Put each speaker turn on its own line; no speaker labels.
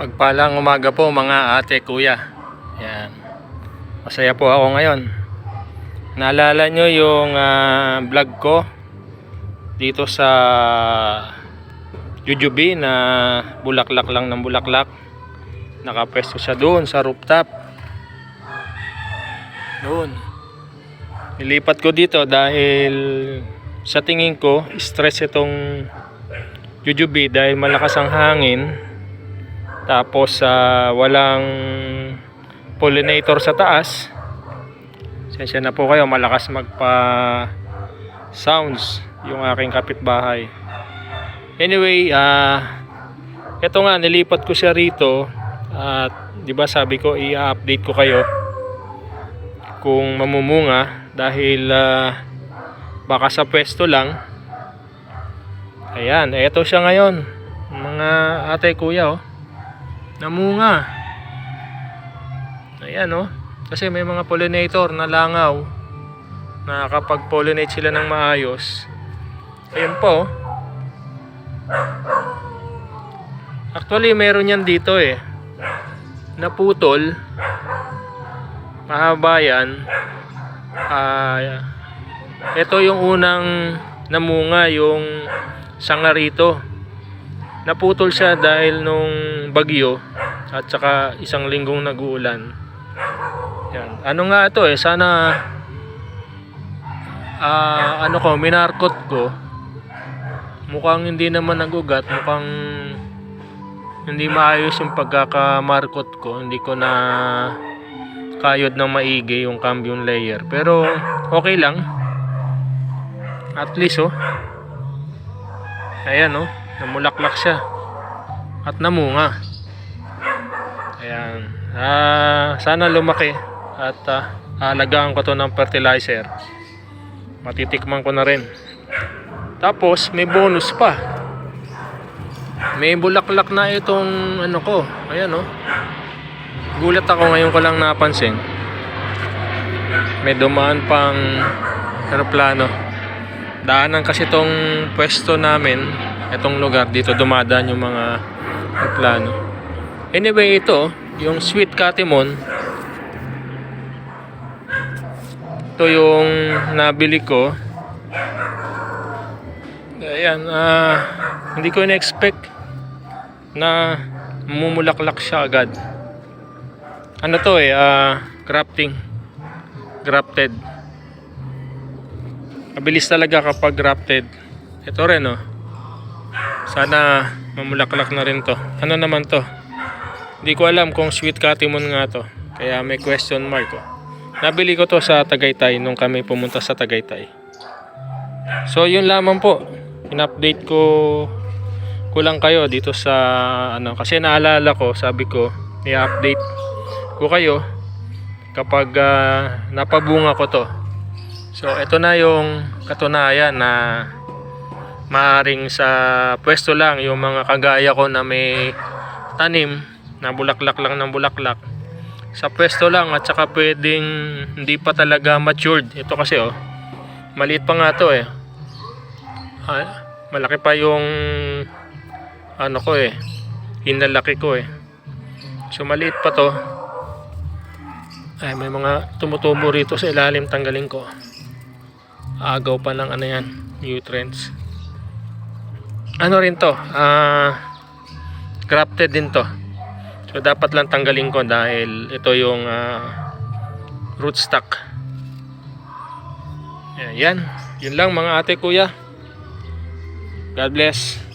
Mapagpalang umaga po mga ate, kuya. Yan. Masaya po ako ngayon. Naalala nyo yung ah, vlog ko dito sa Jujube na bulaklak lang ng bulaklak. Nakapwesto siya doon sa rooftop. Doon. Nilipat ko dito dahil sa tingin ko stress itong Jujube dahil malakas ang hangin tapos ah, walang pollinator sa taas. Sensya na po kayo, malakas magpa sounds yung aking kapitbahay. Anyway, ah ito nga nilipat ko siya rito at 'di ba sabi ko i-update ko kayo kung mamumunga dahil ah, baka sa pwesto lang. Ayan, eto siya ngayon. Mga ate kuya oh namunga. Ayan oh. Kasi may mga pollinator na langaw na kapag pollinate sila ng maayos. Ayun po. oh. Actually, meron yan dito eh. Naputol. Mahaba yan. Ah, ito yung unang namunga, yung sanga rito naputol siya dahil nung bagyo at saka isang linggong nag-uulan. Yan. Ano nga ito eh, sana ah, ano ko, minarkot ko. Mukhang hindi naman nagugat, mukhang hindi maayos yung pagkakamarkot ko. Hindi ko na kayod ng maigi yung cambium layer. Pero okay lang. At least oh. Ayan oh namulaklak siya at namunga. Ayan. Ah, sana lumaki at ah, alagaan ko to ng fertilizer. Matitikman ko na rin. Tapos may bonus pa. May bulaklak na itong ano ko. Ayan oh. Gulat ako ngayon ko lang napansin. May dumaan pang aeroplano. Daanan kasi tong pwesto namin itong lugar. Dito dumadaan yung mga plano. Anyway ito yung sweet katimon ito yung nabili ko. Ayan ah hindi ko na-expect na mumulaklak siya agad. Ano to eh ah grafting. Grafted. Mabilis talaga kapag grafted. Ito rin oh. Sana mamulaklak na rin to. Ano naman to? Hindi ko alam kung sweet katimon nga to. Kaya may question mark ko. Nabili ko to sa Tagaytay nung kami pumunta sa Tagaytay. So yun lamang po. In-update ko ko lang kayo dito sa ano kasi naalala ko sabi ko i-update ko kayo kapag ah, napabunga ko to. So ito na yung katunayan na maaring sa pwesto lang yung mga kagaya ko na may tanim na bulaklak lang ng bulaklak. Sa pwesto lang at saka pwedeng hindi pa talaga matured. Ito kasi oh maliit pa nga to eh. Ah, malaki pa yung ano ko eh hinalaki ko eh. So maliit pa to. Ay may mga tumutubo rito sa ilalim tanggalin ko. Agaw pa ng ano yan nutrients ano rin to? Ah grafted din to. So dapat lang tanggalin ko dahil ito yung ah, rootstock. Yan yun lang mga ate kuya. God bless